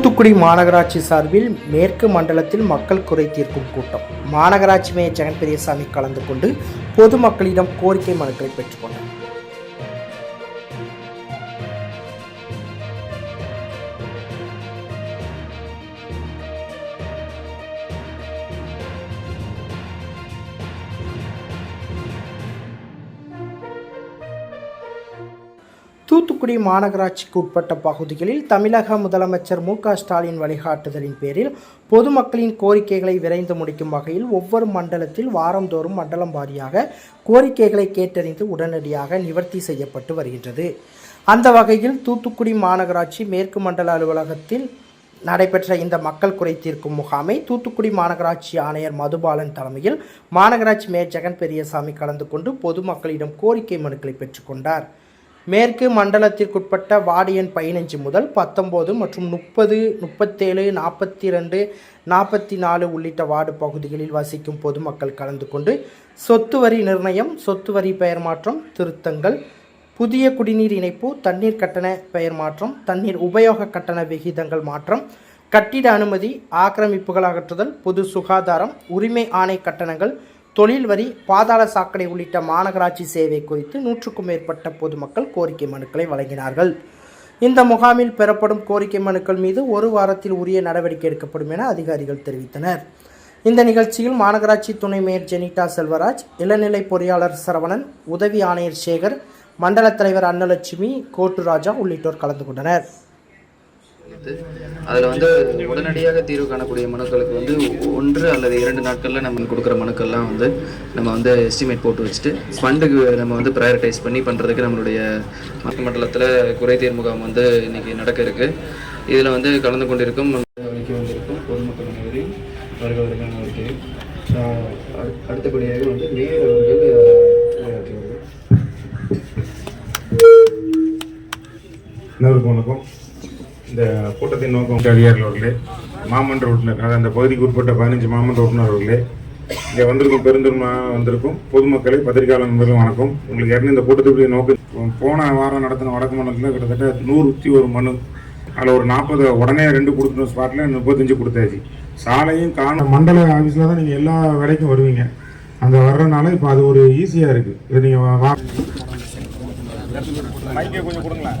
தூத்துக்குடி மாநகராட்சி சார்பில் மேற்கு மண்டலத்தில் மக்கள் குறை தீர்க்கும் கூட்டம். மாநகராட்சி மேயர் ஜெகன் பெரியசாமி கலந்து கொண்டு பொதுமக்களிடம் கோரிக்கை மனுக்களை பெற்றுக்கொண்டார். தூத்துக்குடி மாநகராட்சிக்கு உட்பட்ட பகுதிகளில் தமிழக முதலமைச்சர் மு க ஸ்டாலின் வழிகாட்டுதலின் பேரில் பொதுமக்களின் கோரிக்கைகளை விரைந்து முடிக்கும் வகையில் ஒவ்வொரு மண்டலத்தில் வாரந்தோறும் மண்டலம் வாரியாக கோரிக்கைகளை கேட்டறிந்து உடனடியாக நிவர்த்தி செய்யப்பட்டு வருகின்றது. அந்த வகையில் தூத்துக்குடி மாநகராட்சி மேற்கு மண்டல அலுவலகத்தில் நடைபெற்ற இந்த மக்கள் குறை தீர்க்கும் முகாமை தூத்துக்குடி மாநகராட்சி ஆணையர் மதுபாலன் தலைமையில் மாநகராட்சி மேயர் ஜெகன் பெரியசாமி கலந்து கொண்டு பொதுமக்களிடம் கோரிக்கை மனுக்களை பெற்றுக்கொண்டார் மேற்கு மண்டலத்திற்குட்பட்ட வார்டு எண் பதினஞ்சு முதல் பத்தொம்போது மற்றும் முப்பது முப்பத்தேழு நாற்பத்தி ரெண்டு நாற்பத்தி நாலு உள்ளிட்ட வார்டு பகுதிகளில் வசிக்கும் பொதுமக்கள் கலந்து கொண்டு சொத்து வரி நிர்ணயம் சொத்து வரி பெயர் மாற்றம் திருத்தங்கள் புதிய குடிநீர் இணைப்பு தண்ணீர் கட்டண பெயர் மாற்றம் தண்ணீர் உபயோக கட்டண விகிதங்கள் மாற்றம் கட்டிட அனுமதி ஆக்கிரமிப்புகள் அகற்றுதல் பொது சுகாதாரம் உரிமை ஆணை கட்டணங்கள் தொழில் வரி பாதாள சாக்கடை உள்ளிட்ட மாநகராட்சி சேவை குறித்து நூற்றுக்கும் மேற்பட்ட பொதுமக்கள் கோரிக்கை மனுக்களை வழங்கினார்கள். இந்த முகாமில் பெறப்படும் கோரிக்கை மனுக்கள் மீது ஒரு வாரத்தில் உரிய நடவடிக்கை எடுக்கப்படும் என அதிகாரிகள் தெரிவித்தனர். இந்த நிகழ்ச்சியில் மாநகராட்சி துணை மேயர் ஜெனிட்டா செல்வராஜ் இளநிலை பொறியாளர் சரவணன் உதவி ஆணையர் சேகர் மண்டல தலைவர் அன்னலட்சுமி கோட்டுராஜா உள்ளிட்டோர் கலந்து கொண்டனர். அதில் வந்து உடனடியாக தீர்வு காணக்கூடிய மனுக்களுக்கு வந்து ஒன்று அல்லது இரண்டு நாட்களில் நம்ம கொடுக்குற மனுக்கள்லாம் வந்து நம்ம வந்து எஸ்டிமேட் போட்டு வச்சுட்டு ஃபண்டுக்கு நம்ம வந்து ப்ரையாரிட்டைஸ் பண்ணி பண்ணுறதுக்கு நம்மளுடைய மக்கள் மண்டலத்தில் குறைதீர் முகாம் வந்து இன்னைக்கு நடக்க இருக்குது இதில் வந்து கலந்து கொண்டிருக்கும் வரைக்கும் வந்திருக்கும் பொதுமக்கள் அனைவரையும் வருக அடுத்தபடியாக வந்து மேயர் அவர்கள் உரையாற்றுவார்கள் வணக்கம். இந்த கூட்டத்தின் நோக்கம் அதிகாரிகள் அவர்களே மாமன்ற உறுப்பினர் அதாவது அந்த பகுதிக்கு உட்பட்ட பதினஞ்சு மாமன்ற உறுப்பினர் அவர்களே இங்கே வந்திருக்கும் பெருந்தொருமாக வந்திருக்கும் பொதுமக்களை பத்திரிகையாளர் நண்பர்களும் வணக்கம். உங்களுக்கு ஏற்கனவே இந்த கூட்டத்துடைய நோக்கம் போன வாரம் நடத்தின வடக்கு மண்டலத்தில் கிட்டத்தட்ட நூறுத்தி ஒரு மனு அதில் ஒரு நாற்பது உடனே ரெண்டு கொடுத்துட்டோம் ஸ்பாட்டில் முப்பத்தஞ்சு கொடுத்தாச்சு. சாலையும் காண மண்டல ஆஃபீஸில் தான் நீங்கள் எல்லா வேலைக்கும் வருவீங்க. அந்த வர்றதுனால இப்போ அது ஒரு ஈஸியாக இருக்குது இது நீங்கள் கொஞ்சம் கொடுங்களேன்.